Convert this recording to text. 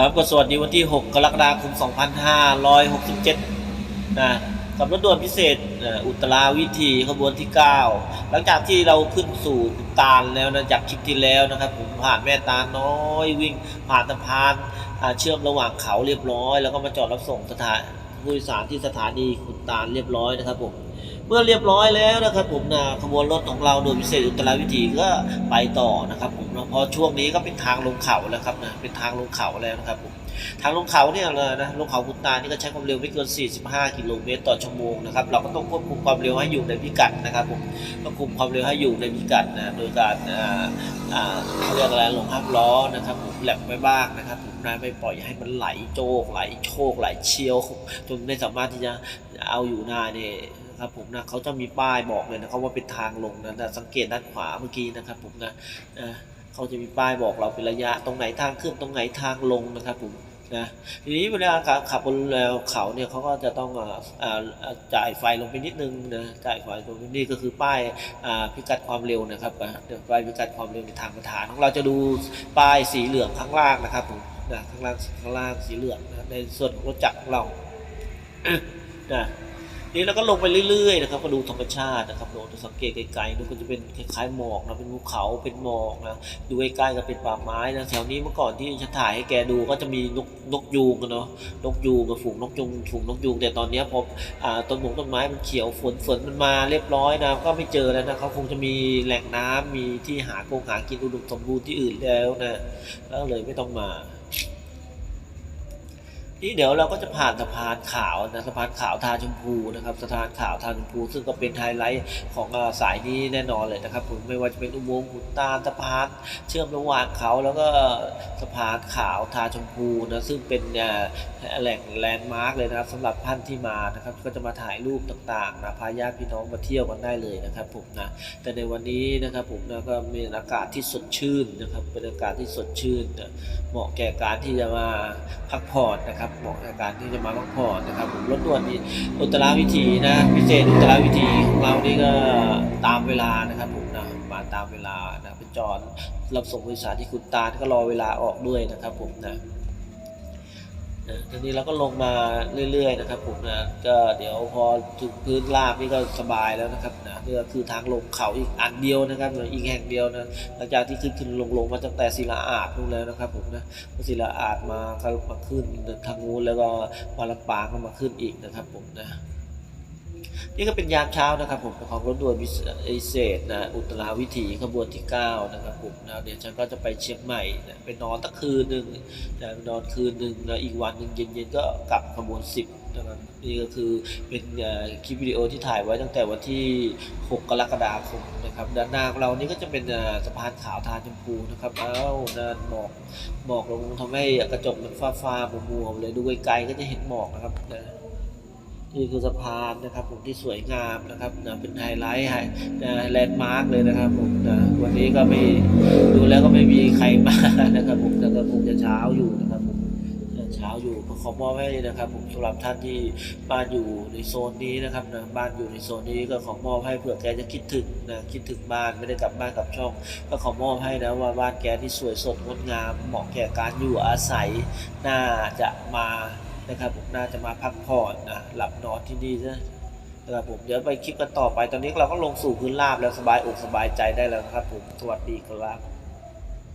ครับก็สวัสดีวันที่ 6 กรกฎาคม 2567 นะกับรถด่วนพิเศษอุตราวิธีขบวนที่ 9 หลังจากที่เราขึ้นสู่ตาลแล้วนะจากคลิปที่แล้วนะครับ ผมผ่านแม่ตาน้อยวิ่ง ผ่านสะพานเชื่อมระหว่างเขาเรียบร้อย แล้วก็มาจอดรับส่งสถานผู้โดยสารที่สถานีขุนตาลเรียบร้อยนะครับผม เมื่อเรียบร้อยแล้วนะครับผมนะขบวนรถของเราโดยพิเศษอุตราวิธีก็ไปต่อนะครับผมนะเพราะช่วงนี้ก็เป็นทางลงเขาแล้วครับนะเป็นทางลงเขาแล้วนะครับผมทางลงเขาเนี่ยนะลงเขาคุณตานี่ก็ใช้ความเร็วไม่เกิน 45 กิโลเมตรต่อชั่วโมงนะครับเราก็ต้องควบคุมความเร็วให้อยู่ในพิกัดนะครับผมต้องคุมความเร็วให้อยู่ในพิกัดนะโดยการอ่าอ่าเขาเรียกอะไรลงห้ามล้อนะครับผมแหลมไปบ้างนะครับผมนะไม่ปล่อยให้มันไหลโจกไหลโชกไหลเชียวจนไม่สามารถที่จะเอาอยู่หน้าเนี่ย ครับผมนะเขาจะมีป้ายบอกเลยนะครับว่าเป็นทางลงนะสังเกตด้านขวาเมื่อกี้นะครับผมนะนะเขาจะมีป้ายบอกเราเป็นระยะตรงไหนทางขึ้นตรงไหนทางลงนะครับผมนะทีนี้เวลาขับขับบนเขาเนี่ยเขาก็จะต้องจ่ายไฟลงไปนิดนึงนะจ่ายไฟลงไปนี่ก็คือป้ายพิกัดความเร็วนะครับเดี๋ยวป้ายพิกัดความเร็วในทางประธานของเราจะดูป้ายสีเหลืองข้างล่างนะครับผมนะข้างล่างข้างล่างสีเหลืองนะในส่วนของรถจักรของเรานะ นี่เราก็ลงไปเรื่อยๆนะครับก็ดูธรรมชาตินะครับเราจะสังเกตไกลๆดูก็จะเป็นคล้ายๆหมอกนะเป็นภูเขาเป็นหมอกนะดูใกล้ๆก็เป็นป่าไม้นะแถวนี้เมื่อก่อนที่ฉันถ่ายให้แกดูก็จะมีนกนกยูงกันเนาะนกยูงกับฝูงนกยูงฝูงนกยูงแต่ตอนนี้พออ่าต้นมงต้นไม้มันเขียวฝนฝนมันมาเรียบร้อยนะก็ไม่เจอแล้วนะเขาคงจะมีแหล่งน้ำมีที่หาโกงหากินอุดมสมบูรณ์ที่อื่นแล้วนะก็เลยไม่ต้องมา นี่เดี๋ยวเราก็จะผ่านสะพานขาวนะสะพานขาวทาชมพูนะครับสะพานขาวทาชมพู ซึ่งก็เป็นไฮไลท์ของสายนี้แน่นอนเลยนะครับผมไม่ว่าจะเป็นอุโมงค์ขุนตาลสะพานเชื่อมระหว่างเขาแล้วก็สะพานขาวทาชมพูนะซึ่งเป็นอ่าแหล่งแลนด์มาร์กเลยนะครับสำหรับท่านที่มานะครับก็จะมาถ่ายรูปต่างๆนะพาญาติพี่น้องมาเที่ยวกันได้เลยนะครับผมนะแต่ในวันนี้นะครับผมนะก็มีอากาศที่สดชื่นนะครับเป็นอากาศที่สดชื่นนะเหมาะแก่การที่จะมาพักผ่อนนะครับเหมาะกับการที่จะมาพักผ่อนนะครับผมรถด่วนนี้อุตราวิธีนะพิเศษอุตราวิธีของเรานี่ก็ตามเวลานะครับผมนะมาตามเวลานะเป็นจอดรับส่งบริษัทที่คุณตาก็รอเวลาออกด้วยนะครับผมนะ นะทีนี้เราก็ลงมาเรื่อยๆนะครับผมนะก็เดี๋ยวพอถึงพื้นราบนี่ก็สบายแล้วนะครับนะนี่ก็คือทางลงเขาอีกอันเดียวนะครับอีกแห่งเดียวนะหลังจากที่ขึ้นขึ้นลงลงมาตั้งแต่ศิลาอาดนู่นแล้วนะครับผมนะศิลาอาดมาก็มาขึ้นทางนู้นแล้วก็มาลำปางก็มาขึ้นอีกนะครับผมนะ นี่ก็เป็นยามเช้านะครับผมของรถด่วนพิเศษนะอุตราวิถีขบวนที่ 9 นะครับผมนะเดี๋ยวฉันก็จะไปเชียงใหม่นะไปนอนตั้งคืนหนึ่งนะนอนคืนหนึ่งนะอีกวันหนึ่งเย็นๆก็กลับขบวน 10นะครับนี่ก็คือเป็นคลิปวิดีโอที่ถ่ายไว้ตั้งแต่วันที่ 6 กรกฎาคมนะครับด้านหน้าของเรานี่ก็จะเป็นสะพานขาวทานชมพูนะครับเอ้านั่นหมอกหมอกลงทำให้กระจกมันฟ้าฟ้าๆมัวๆเลยดูไกลๆก็จะเห็นหมอกนะครับนะ นี่คือสะพานนะครับผมที่สวยงามนะครับนะเป็นไฮไลท์ไฮแลนด์มาร์กเลยนะครับผมนะวันนี้ก็ไม่ดูแล้วก็ไม่มีใครมานะครับผมแต่ก็คงจะเช้าอยู่นะครับผมเช้าอยู่ขอมอบให้นะครับผมสำหรับท่านที่บ้านอยู่ในโซนนี้นะครับนะบ้านอยู่ในโซนนี้ก็ขอมอบให้เผื่อแกจะคิดถึงนะคิดถึงบ้านไม่ได้กลับบ้านกลับช่อง ก็ขอมอบให้นะว่าบ้านแกที่สวยสดงดงามเหมาะแก่การอยู่อาศัยน่าจะมา นะครับผมน่าจะมาพักผ่อนนะหลับนอนที่นี่นะนะครับผมเดี๋ยวไปคลิปกันต่อไปตอนนี้เราก็ลงสู่พื้นราบแล้วสบายอกสบายใจได้แล้วครับผมสวัสดีครับ